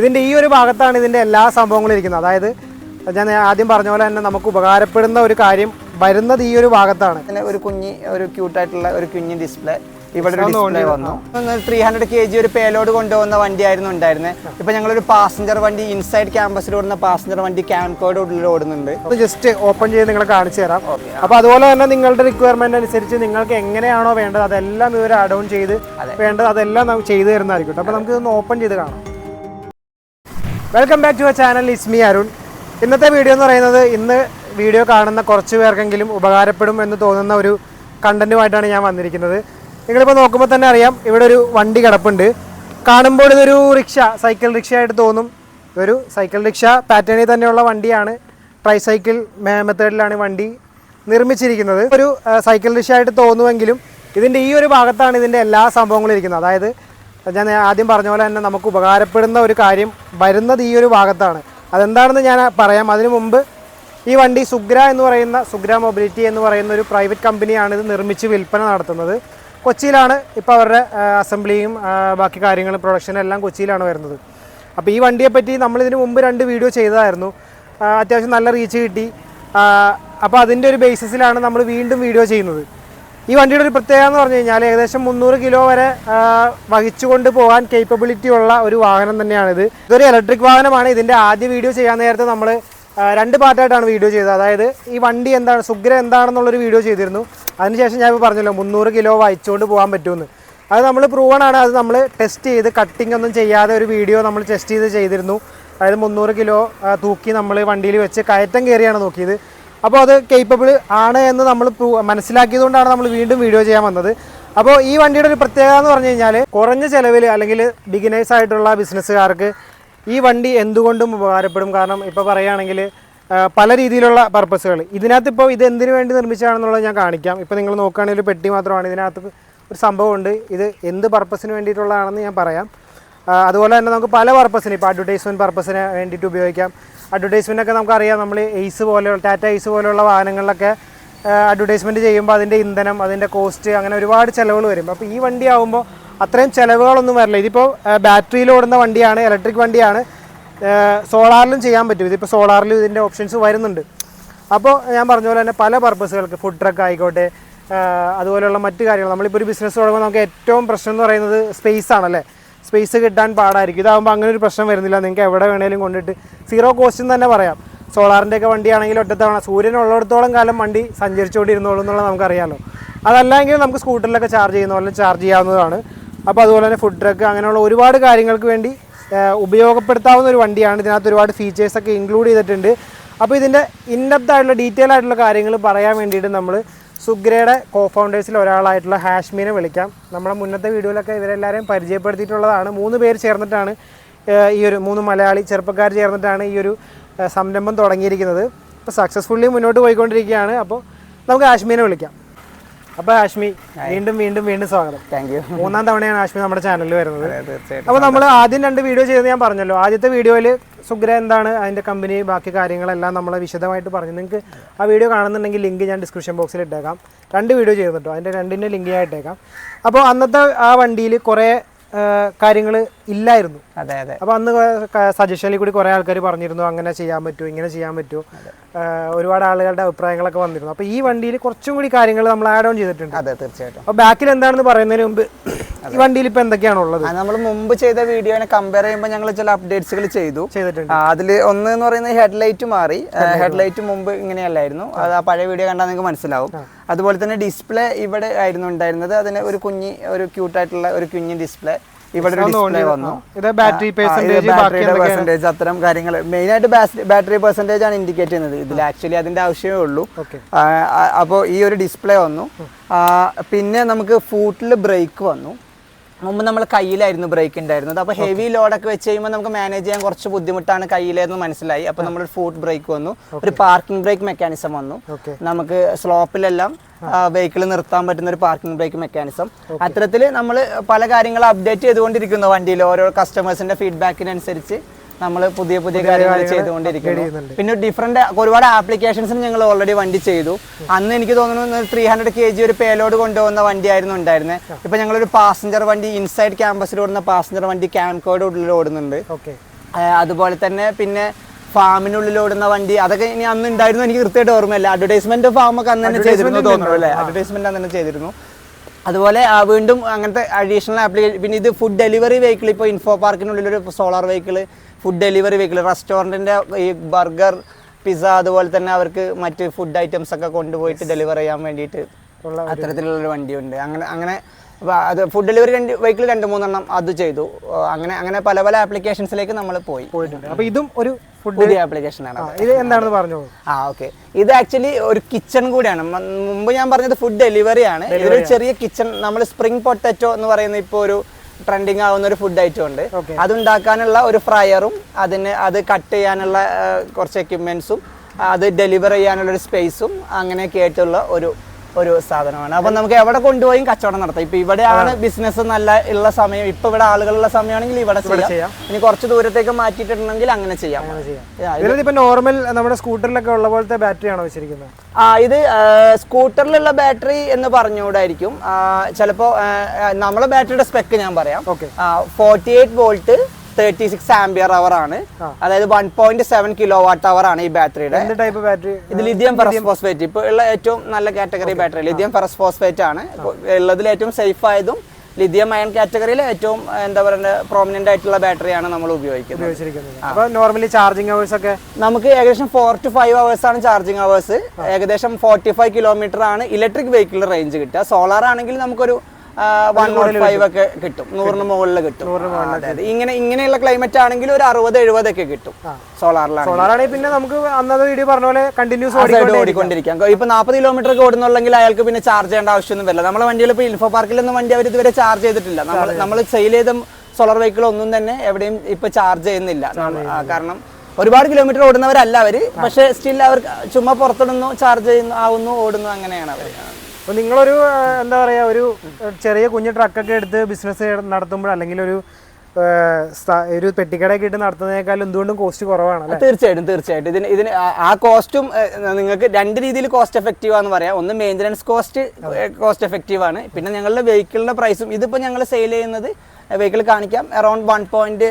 ഇതിന്റെ ഈ ഒരു ഭാഗത്താണ് ഇതിന്റെ എല്ലാ സംഭവങ്ങളും ഇരിക്കുന്നത്. അതായത് ഞാൻ ആദ്യം പറഞ്ഞ പോലെ തന്നെ നമുക്ക് ഉപകാരപ്പെടുന്ന ഒരു കാര്യം വരുന്നത് ഈ ഒരു ഭാഗത്താണ്. പിന്നെ ഒരു കുഞ്ഞി ഒരു ക്യൂട്ടായിട്ടുള്ള ഒരു കുഞ്ഞി ഡിസ്പ്ലേ ഇവിടെ ഒരു ഡിസ്പ്ലേ വന്നു. ത്രീ ഹൺഡ്രഡ് കെ ജി ഒരു പേലോഡ് കൊണ്ടുപോകുന്ന വണ്ടിയായിരുന്നു ഉണ്ടായിരുന്നത് ഇപ്പൊ ഞങ്ങളൊരു പാസഞ്ചർ വണ്ടി ഇൻസൈഡ് ക്യാമ്പസിൽ ഓടുന്ന പാസഞ്ചർ വണ്ടി ക്യാംകോയുടെ ഉള്ളിൽ ഓടുന്നുണ്ട്. ജസ്റ്റ് ഓപ്പൺ ചെയ്ത് നിങ്ങളെ കാണിച്ചു തരാം. അപ്പൊ അതുപോലെ തന്നെ നിങ്ങളുടെ റിക്വയർമെന്റ് അനുസരിച്ച് നിങ്ങൾക്ക് എങ്ങനെയാണോ വേണ്ടത് അതെല്ലാം ഇവർ ആഡ് ഓൺ ചെയ്ത് വേണ്ടത് അതെല്ലാം നമുക്ക് ചെയ്തു തരുന്നതായിരിക്കും. അപ്പൊ നമുക്ക് ഇതൊന്ന് ഓപ്പൺ ചെയ്ത് കാണാം. Welcome back to a channel Ismi Arun ഇന്നത്തെ വീഡിയോ എന്ന് പറയുന്നത് ഇന്ന് വീഡിയോ കാണുന്ന കുറച്ച് പേർക്കെങ്കിലും ഉപകാരപ്പെടും എന്ന് തോന്നുന്ന ഒരു കണ്ടന്റുമായിട്ടാണ് ഞാൻ വന്നിരിക്കുന്നത്. നിങ്ങളിപ്പോൾ നോക്കുമ്പോൾ തന്നെ അറിയാം ഇവിടെ ഒരു വണ്ടി കിടപ്പുണ്ട്. കാണുമ്പോൾ ഇതൊരു റിക്ഷ സൈക്കിൾ റിക്ഷ ആയിട്ട് തോന്നും. ഒരു സൈക്കിൾ റിക്ഷ പാറ്റേണിൽ തന്നെയുള്ള വണ്ടിയാണ്. ട്രൈ സൈക്കിൾ മെത്തേഡിലാണ് വണ്ടി നിർമ്മിച്ചിരിക്കുന്നത്. ഒരു സൈക്കിൾ റിക്ഷ ആയിട്ട് തോന്നുമെങ്കിലും ഇതിന്റെ ഈ ഒരു ഭാഗത്താണ് ഇതിന്റെ എല്ലാ സംഭവങ്ങളും ഇരിക്കുന്നത്. അതായത് ഞാൻ ആദ്യം പറഞ്ഞ പോലെ തന്നെ നമുക്ക് ഉപകാരപ്പെടുന്ന ഒരു കാര്യം വരുന്നത് ഈ ഒരു ഭാഗത്താണ്. അതെന്താണെന്ന് ഞാൻ പറയാം. അതിനു മുമ്പ് ഈ വണ്ടി സുഗ്ര എന്ന് പറയുന്ന സുഗ്ര മൊബിലിറ്റി എന്ന് പറയുന്ന ഒരു പ്രൈവറ്റ് കമ്പനിയാണ് ഇത് നിർമ്മിച്ച് വിൽപ്പന നടത്തുന്നത്. കൊച്ചിയിലാണ് ഇപ്പോൾ അവരുടെ അസംബ്ലിയും ബാക്കി കാര്യങ്ങളും പ്രൊഡക്ഷനും എല്ലാം കൊച്ചിയിലാണ് വരുന്നത്. അപ്പോൾ ഈ വണ്ടിയെപ്പറ്റി നമ്മൾ ഇതിന് മുമ്പ് രണ്ട് വീഡിയോ ചെയ്തതായിരുന്നു. അത്യാവശ്യം നല്ല റീച്ച് കിട്ടി. അപ്പോൾ അതിന്റെ ഒരു ബേസിസിലാണ് നമ്മൾ വീണ്ടും വീഡിയോ ചെയ്യുന്നത്. ഈ വണ്ടിയുടെ ഒരു പ്രത്യേകത എന്ന് പറഞ്ഞു കഴിഞ്ഞാൽ ഏകദേശം മുന്നൂറ് കിലോ വരെ വഹിച്ചുകൊണ്ട് പോകാൻ കേപ്പബിലിറ്റി ഉള്ള ഒരു വാഹനം തന്നെയാണിത്. ഇതൊരു ഇലക്ട്രിക് വാഹനമാണ്. ഇതിന്റെ ആദ്യ വീഡിയോ ചെയ്യാൻ നേരത്തെ നമ്മൾ രണ്ട് പാർട്ടായിട്ടാണ് വീഡിയോ ചെയ്തത്. അതായത് ഈ വണ്ടി എന്താണ് സുഗ്ര എന്താണെന്നുള്ളൊരു വീഡിയോ ചെയ്തിരുന്നു. അതിനുശേഷം ഞാൻ ഇപ്പോൾ പറഞ്ഞല്ലോ മുന്നൂറ് കിലോ വഹിച്ചുകൊണ്ട് പോകാൻ പറ്റുമെന്ന്. അത് നമ്മൾ പ്രൂവണാണ് അത് നമ്മൾ ടെസ്റ്റ് ചെയ്ത് കട്ടിംഗ് ഒന്നും ചെയ്യാതെ ഒരു വീഡിയോ നമ്മൾ ടെസ്റ്റ് ചെയ്ത് ചെയ്തിരുന്നു. അതായത് മുന്നൂറ് കിലോ തൂക്കി നമ്മൾ വണ്ടിയിൽ വെച്ച് കയറ്റം കയറിയാണ് നോക്കിയത്. അപ്പോൾ അത് കേപ്പബിൾ ആണ് എന്ന് നമ്മൾ മനസ്സിലാക്കിയതുകൊണ്ടാണ് നമ്മൾ വീണ്ടും വീഡിയോ ചെയ്യാൻ വന്നത്. അപ്പോൾ ഈ വണ്ടിയുടെ ഒരു പ്രത്യേകത എന്ന് പറഞ്ഞു കഴിഞ്ഞാൽ കുറഞ്ഞ ചിലവിൽ അല്ലെങ്കിൽ ബിഗിനേഴ്സ് ആയിട്ടുള്ള ബിസിനസ്സുകാർക്ക് ഈ വണ്ടി എന്തുകൊണ്ടും ഉപകാരപ്പെടും. കാരണം ഇപ്പോൾ പറയുകയാണെങ്കിൽ പല രീതിയിലുള്ള പർപ്പസുകൾ ഇതിനകത്ത് ഇപ്പോൾ ഇത് എന്തിനു വേണ്ടി നിർമ്മിച്ചതാണെന്നുള്ളത് ഞാൻ കാണിക്കാം. ഇപ്പോൾ നിങ്ങൾ നോക്കുകയാണെങ്കിൽ ഒരു പെട്ടി മാത്രമാണ്. ഇതിനകത്ത് ഒരു സംഭവമുണ്ട്. ഇത് എന്ത് പർപ്പസിന് വേണ്ടിയിട്ടുള്ളതാണെന്ന് ഞാൻ പറയാം. അതുപോലെ തന്നെ നമുക്ക് പല പർപ്പസിന് ഇപ്പോൾ അഡ്വർടൈസ്മെന്റ് പർപ്പസിന് വേണ്ടിയിട്ട് ഉപയോഗിക്കാം. അഡ്വർടൈസ്മെന്റ് ഒക്കെ നമുക്കറിയാം. നമ്മൾ എയ്സ് പോലെയുള്ള ടാറ്റ എയ്സ് പോലെയുള്ള വാഹനങ്ങളിലൊക്കെ അഡ്വർടൈസ്മെന്റ് ചെയ്യുമ്പോൾ അതിന്റെ ഇന്ധനം അതിന്റെ കോസ്റ്റ് അങ്ങനെ ഒരുപാട് ചിലവുകൾ വരും. അപ്പോൾ ഈ വണ്ടി ആകുമ്പോൾ അത്രയും ചിലവുകളൊന്നും വരില്ല. ഇതിപ്പോൾ ബാറ്ററിയിൽ ഓടുന്ന വണ്ടിയാണ് ഇലക്ട്രിക് വണ്ടിയാണ്. സോളാറിലും ചെയ്യാൻ പറ്റും. ഇതിപ്പോൾ സോളാറിലും ഇതിന്റെ ഓപ്ഷൻസ് വരുന്നുണ്ട്. അപ്പോൾ ഞാൻ പറഞ്ഞ പോലെ തന്നെ പല പർപ്പസുകൾക്ക് ഫുഡ് ട്രക്ക് ആയിക്കോട്ടെ അതുപോലെയുള്ള മറ്റു കാര്യങ്ങൾ. നമ്മളിപ്പോൾ ഒരു ബിസിനസ് തുടങ്ങുമ്പോൾ നമുക്ക് ഏറ്റവും പ്രശ്നം എന്ന് പറയുന്നത് സ്പേസ് ആണല്ലേ? സ്പേസ് കിട്ടാൻ പാടായിരിക്കും. ഇതാകുമ്പോൾ അങ്ങനെ ഒരു പ്രശ്നം വരുന്നില്ല. നിങ്ങൾക്ക് എവിടെ വേണേലും കൊണ്ടിട്ട് സീറോ കോസ്റ്റും തന്നെ പറയാം. സോളാറിന്റെ ഒക്കെ വണ്ടിയാണെങ്കിൽ ഒറ്റത്തവണ സൂര്യൻ ഉള്ളിടത്തോളം കാലം വണ്ടി സഞ്ചരിച്ചുകൊണ്ടിരുന്നോളൂ എന്നുള്ളത് നമുക്കറിയാമല്ലോ അതല്ലെങ്കിൽ നമുക്ക് സ്കൂട്ടറിലൊക്കെ ചാർജ് ചെയ്യുന്ന പോലെ ചാർജ് ചെയ്യാവുന്നതാണ്. അപ്പോൾ അതുപോലെ തന്നെ ഫുഡ് ട്രക്ക് അങ്ങനെയുള്ള ഒരുപാട് കാര്യങ്ങൾക്ക് വേണ്ടി ഉപയോഗപ്പെടുത്താവുന്ന ഒരു വണ്ടിയാണ്. ഇതിനകത്ത് ഒരുപാട് ഫീച്ചേഴ്സൊക്കെ ഇൻക്ലൂഡ് ചെയ്തിട്ടുണ്ട്. അപ്പോൾ ഇതിന്റെ ഇന്നത്തെ ആയിട്ടുള്ള ഡീറ്റെയിൽ ആയിട്ടുള്ള കാര്യങ്ങൾ പറയാൻ വേണ്ടിയിട്ട് നമ്മൾ സുഗ്രയുടെ കോ ഫൗണ്ടേഴ്സിൽ ഒരാളായിട്ടുള്ള ഹാഷ്മീനെ വിളിക്കാം. നമ്മുടെ മുന്നത്തെ വീഡിയോയിലൊക്കെ ഇവരെല്ലാവരെയും പരിചയപ്പെടുത്തിയിട്ടുള്ളതാണ്. മൂന്ന് പേര് ചേർന്നിട്ടാണ് ഈ ഒരു മൂന്ന് മലയാളി ചെറുപ്പക്കാർ ചേർന്നിട്ടാണ് ഈ ഒരു സംരംഭം തുടങ്ങിയിരിക്കുന്നത്. ഇപ്പോൾ സക്സസ്ഫുള്ളി മുന്നോട്ട് പോയിക്കൊണ്ടിരിക്കുകയാണ്. അപ്പോൾ നമുക്ക് ഹാഷ്മീനെ വിളിക്കാം. അപ്പോൾ ആഷ്മി വീണ്ടും വീണ്ടും വീണ്ടും സ്വാഗതം. താങ്ക് യു മൂന്നാം തവണയാണ് ആഷ്മി നമ്മുടെ ചാനലിൽ വരുന്നത്. തീർച്ചയായിട്ടും. അപ്പോൾ നമ്മൾ ആദ്യം രണ്ട് വീഡിയോ ചെയ്ത് ഞാൻ പറഞ്ഞല്ലോ. ആദ്യത്തെ വീഡിയോയിൽ സുഗ്ര എന്താണ് അതിന്റെ കമ്പനി ബാക്കി കാര്യങ്ങളെല്ലാം നമ്മൾ വിശദമായിട്ട് പറഞ്ഞു. നിങ്ങൾക്ക് ആ വീഡിയോ കാണുന്നുണ്ടെങ്കിൽ ലിങ്ക് ഞാൻ ഡിസ്ക്രിപ്ഷൻ ബോക്സിൽ ഇട്ടേക്കാം. രണ്ട് വീഡിയോ ചെയ്തിട്ടോ അതിന്റെ രണ്ടിന്റെ ലിങ്ക് ഞാൻ ഇട്ടേക്കാം. അപ്പോൾ അന്നത്തെ ആ വണ്ടിയിൽ കുറേ കാര്യങ്ങൾ ഇല്ലായിരുന്നു. അതെ അതെ. അപ്പോൾ അന്ന് സജഷനിൽ കൂടി കുറെ ആൾക്കാർ പറഞ്ഞിരുന്നു അങ്ങനെ ചെയ്യാൻ പറ്റൂ ഇങ്ങനെ ചെയ്യാൻ പറ്റൂ. ഒരുപാട് ആളുകളുടെ അഭിപ്രായങ്ങളൊക്കെ വന്നിരുന്നു. അപ്പൊ ഈ വണ്ടിയിൽ കുറച്ചും കൂടി കാര്യങ്ങൾ നമ്മൾ ആഡ് ഓൺ ചെയ്തിട്ടുണ്ട്. അതെ തീർച്ചയായിട്ടും. അപ്പൊ ബാക്കിൽ എന്താണെന്ന് പറയുന്നതിന് മുമ്പ് ഈ വണ്ടിയിൽ ഇപ്പൊ എന്തൊക്കെയാണ് ഉള്ളത്? നമ്മൾ മുമ്പ് ചെയ്ത വീഡിയോനെ കമ്പയർ ചെയ്യുമ്പോൾ ഞങ്ങൾ ചില അപ്ഡേറ്റ്സുകൾ ചെയ്തു. ചെയ്തിട്ടുണ്ട്. അതിൽ ഒന്ന് എന്ന് പറയുന്നത് ഹെഡ്ലൈറ്റ് മാറി. ഹെഡ്ലൈറ്റ് മുമ്പ് ഇങ്ങനെയല്ലായിരുന്നു. അത് ആ പഴയ വീഡിയോ കണ്ടാൽ നിങ്ങൾക്ക് മനസ്സിലാവും. അതുപോലെ തന്നെ ഡിസ്പ്ലേ ഇവിടെ ആയിരുന്നു ഉണ്ടായിരുന്നത്. അതിന് ഒരു കുഞ്ഞി ഒരു ക്യൂട്ടായിട്ടുള്ള ഒരു കുഞ്ഞി ഡിസ്പ്ലേ ഇവിടെ ഡിസ്പ്ലേ വന്നു. ഇത് ബാറ്ററി ബാറ്ററിയുടെ പെർസെന്റേജ് അത്തരം കാര്യങ്ങൾ മെയിൻ ആയിട്ട് ബാറ്ററി പെർസെന്റേജ് ആണ് ഇൻഡിക്കേറ്റ് ചെയ്യുന്നത്. ഇതിൽ ആക്ച്വലി അതിന്റെ ആവശ്യമേ ഉള്ളൂ. അപ്പോൾ ഈ ഒരു ഡിസ്പ്ലേ വന്നു. പിന്നെ നമുക്ക് ഫൂട്ടിൽ ബ്രേക്ക് വന്നു. മുമ്പ് നമ്മൾ കയ്യിലായിരുന്നു ബ്രേക്ക് ഉണ്ടായിരുന്നത് അപ്പോൾ ഹെവി ലോഡൊക്കെ വെച്ച് കഴിയുമ്പോൾ നമുക്ക് മാനേജ് ചെയ്യാൻ കുറച്ച് ബുദ്ധിമുട്ടാണ് കയ്യിലെന്ന് മനസ്സിലായി. അപ്പോൾ നമ്മൾ ഫൂട്ട് ബ്രേക്ക് വന്നു. ഒരു പാർക്കിംഗ് ബ്രേക്ക് മെക്കാനിസം വന്നു. നമുക്ക് സ്ലോപ്പിലെല്ലാം വെഹിക്കിൾ നിർത്താൻ പറ്റുന്ന ഒരു പാർക്കിംഗ് ബ്രേക്ക് മെക്കാനിസം അത്തരത്തിൽ നമ്മൾ പല കാര്യങ്ങളും അപ്ഡേറ്റ് ചെയ്തുകൊണ്ടിരിക്കുന്നു വണ്ടിയിൽ. ഓരോ കസ്റ്റമേഴ്സിന്റെ ഫീഡ്ബാക്കിനനുസരിച്ച് നമ്മൾ പുതിയ പുതിയ കാര്യങ്ങൾ ചെയ്തുകൊണ്ടിരിക്കുന്നു. പിന്നെ ഡിഫറെന്റ് ഒരുപാട് ആപ്ലിക്കേഷൻസിന് ഞങ്ങൾ ഓൾറെഡി വണ്ടി ചെയ്തു. അന്ന് എനിക്ക് തോന്നുന്നു ത്രീ ഹൺഡ്രഡ് കെ ജി ഒരു പേലോഡ് കൊണ്ടുപോകുന്ന വണ്ടിയായിരുന്നു ഉണ്ടായിരുന്നത് ഇപ്പൊ ഞങ്ങളൊരു പാസഞ്ചർ വണ്ടി ഇൻസൈഡ് ക്യാമ്പസിൽ ഓടുന്ന പാസഞ്ചർ വണ്ടി ക്യാംകോയുടെ ഉള്ളിൽ ഓടുന്നുണ്ട്. അതുപോലെ തന്നെ പിന്നെ ഫാമിനുള്ളിൽ ഓടുന്ന വണ്ടി അതൊക്കെ ഇനി അന്ന് ഉണ്ടായിരുന്നു എനിക്ക് കൃത്യമായിട്ട് ഓർമ്മയില്ല. അഡ്വർടൈസ്മെന്റ് ഫാം ഒക്കെ അന്ന് തന്നെ ചെയ്തിരുന്നു തോന്നുന്നു അല്ലേ? അഡ്വർടൈസ്മെന്റ് അന്ന് തന്നെ ചെയ്തിരുന്നു. അതുപോലെ ആ, വീണ്ടും അങ്ങനത്തെ അഡീഷണൽ ആപ്ലിക്കേഷൻ പിന്നെ ഇത് ഫുഡ് ഡെലിവറി വെഹിക്കിൾ ഇപ്പോൾ ഇൻഫോ പാർക്കിനുള്ളിൽ ഒരു solar vehicle food delivery vehicle റെസ്റ്റോറന്റിന്റെ ഈ ബർഗർ പിസ്സ അതുപോലെ തന്നെ അവർക്ക് മറ്റ് ഫുഡ് ഐറ്റംസ് ഒക്കെ കൊണ്ടുപോയിട്ട് ഡെലിവർ ചെയ്യാൻ വേണ്ടിയിട്ട് ഉള്ള അത്തരത്തിലുള്ള ഒരു വണ്ടിയുണ്ട്. അങ്ങനെ അങ്ങനെ അത് ഫുഡ് ഡെലിവറി രണ്ട് വെഹിക്കിൾ രണ്ട് മൂന്നെണ്ണം അത് ചെയ്തു. അങ്ങനെ അങ്ങനെ പല പല ആപ്ലിക്കേഷൻസിലേക്ക് നമ്മൾ പോയി. പോയിട്ടുണ്ട്. അപ്പോൾ ഇതും ഒരു ഫുഡ് ആപ്ലിക്കേഷൻ ആണ് ഇത് എന്താണെന്ന് പറഞ്ഞു? ആ ഓക്കെ ഇത് ആക്ച്വലി ഒരു കിച്ചൺ കൂടിയാണ്. മുമ്പ് ഞാൻ പറഞ്ഞത് ഫുഡ് ഡെലിവറി ആണ്. ഇതൊരു ചെറിയ കിച്ചൺ നമ്മൾ സ്പ്രിംഗ് പൊട്ടറ്റോ എന്ന് പറയുന്ന ഇപ്പോൾ ഒരു ട്രെൻഡിങ് ആവുന്ന ഒരു ഫുഡ് ഐറ്റം ഉണ്ട്. അതുണ്ടാക്കാനുള്ള ഒരു ഫ്രയറും അതിന് അത് കട്ട് ചെയ്യാനുള്ള കുറച്ച് എക്യുപ്മെന്റ്സും അത് ഡെലിവർ ചെയ്യാനുള്ള ഒരു സ്പേസും അങ്ങനെയൊക്കെ ആയിട്ടുള്ള ഒരു ഒരു സാധനമാണ്. അപ്പൊ നമുക്ക് എവിടെ കൊണ്ടുപോയി കച്ചവടം നടത്താം. ഇപ്പൊ ഇവിടെയാണ് ബിസിനസ് നല്ല ഉള്ള സമയം. ഇപ്പൊ ഇവിടെ ആളുകളുള്ള സമയമാണെങ്കിൽ ഇവിടെ ചെയ്യാം. ഇനി കുറച്ച് ദൂരത്തേക്ക് മാറ്റിയിട്ടുണ്ടെങ്കിൽ അങ്ങനെ ചെയ്യാം. ഇതിലിപ്പോ നോർമൽ നമ്മുടെ സ്കൂട്ടറിലൊക്കെ ഉള്ള പോലത്തെ ബാറ്ററി ആണോ വെച്ചിരിക്കുന്നത്? ആ ഇത് സ്കൂട്ടറിലുള്ള ബാറ്ററി എന്ന് പറഞ്ഞുകൂടായിരിക്കും. ചിലപ്പോൾ നമ്മളെ ബാറ്ററിയുടെ സ്പെക്ക് ഞാൻ പറയാം. Forty eight volt thirty six ampere hour ആണ് അതായത് one point seven kilowatt hour ആണ് ഈ ബാറ്ററിയുടെ ടൈപ്പ് ബാറ്ററി ഇത് ലിഥിയം ഫെറസ് ഫോസ്ഫേറ്റ് ഇപ്പോൾ ഉള്ള ഏറ്റവും നല്ല category battery lithium ferrous phosphate ആണ്. ഉള്ളതിൽ ഏറ്റവും സേഫ് ആയതും ലിഥിയം അയൺ കാറ്റഗറിയിൽ ഏറ്റവും എന്താ പറയുക പ്രോമിനന്റ് ആയിട്ടുള്ള ബാറ്ററിയാണ് നമ്മൾ ഉപയോഗിക്കുന്നത്. നോർമലി ചാർജിങ് അവേഴ്സ് ഒക്കെ? നമുക്ക് ഏകദേശം ഫോർ ടു ഫൈവ് അവേഴ്സ് ആണ് ചാർജിങ് അവേഴ്സ് ഏകദേശം ഫോർട്ടി ഫൈവ് കിലോമീറ്റർ ആണ് ഇലക്ട്രിക് വെഹിക്കിൾ റേഞ്ച് കിട്ടുക. സോളാർ ആണെങ്കിൽ നമുക്കൊരു വൺ നോട്ട് ഫൈവ് ഒക്കെ കിട്ടും. നൂറിന് മുകളിൽ കിട്ടും. ഇങ്ങനെ ഇങ്ങനെയുള്ള ക്ലൈമറ്റ് ആണെങ്കിൽ ഒരു അറുപത് എഴുപത് ഒക്കെ കിട്ടും. സോളാറിലാണ് സോളാറാണെങ്കിൽ പിന്നെ നമുക്ക് അന്നത്തെ വീഡിയോ പറഞ്ഞ പോലെ കണ്ടിന്യൂസ് ഓടിക്കൊണ്ടിരിക്കാം. ഇപ്പൊ നാൽപ്പത് കിലോമീറ്റർ ഒക്കെ ഓടുന്നുണ്ടെങ്കിൽ അയാൾക്ക് പിന്നെ ചാർജ് ചെയ്യേണ്ട ആവശ്യമൊന്നും വരില്ല. നമ്മളെ വണ്ടിയിൽ ഇപ്പൊ ഇൻഫോ പാർക്കിലൊന്നും വണ്ടി അവർ ഇതുവരെ ചാർജ് ചെയ്തിട്ടില്ല. നമ്മൾ നമ്മൾ സെയിൽ ചെയ്ത സോളാർ വെഹിക്കിൾ ഒന്നും തന്നെ എവിടെയും ഇപ്പൊ ചാർജ് ചെയ്യുന്നില്ല. കാരണം ഒരുപാട് കിലോമീറ്റർ ഓടുന്നവരല്ല അവർ. പക്ഷെ സ്റ്റിൽ അവർ ചുമ്മാ പുറത്തിടുന്നു ചാർജ് ചെയ്യുന്നു ആവുന്നു ഓടുന്നു അങ്ങനെയാണ് അവർ അപ്പൊ നിങ്ങളൊരു എന്താ പറയാ ഒരു ചെറിയ കുഞ്ഞു ട്രക്കൊക്കെ എടുത്ത് ബിസിനസ് നടത്തുമ്പോൾ അല്ലെങ്കിൽ ഒരു ഒരു പെട്ടിക്കടയൊക്കെ ഇട്ട് നടത്തുന്നതിനേക്കാളും എന്തുകൊണ്ടും കോസ്റ്റ് കുറവാണ് തീർച്ചയായിട്ടും തീർച്ചയായിട്ടും. ഇതിന് ഇതിന് ആ- ആ കോസ്റ്റും നിങ്ങൾക്ക് രണ്ട് രീതിയിൽ കോസ്റ്റ് എഫക്റ്റീവ് ആണെന്ന് പറയാം. ഒന്ന് മെയിന്റനൻസ് കോസ്റ്റ് കോസ്റ്റ് എഫക്റ്റീവ് ആണ്. പിന്നെ ഞങ്ങളുടെ വെഹിക്കിളിന്റെ പ്രൈസും ഇതിപ്പോൾ ഞങ്ങൾ സെയിൽ ചെയ്യുന്നത് വെഹിക്കിൾ കാണിക്കാം. Around one point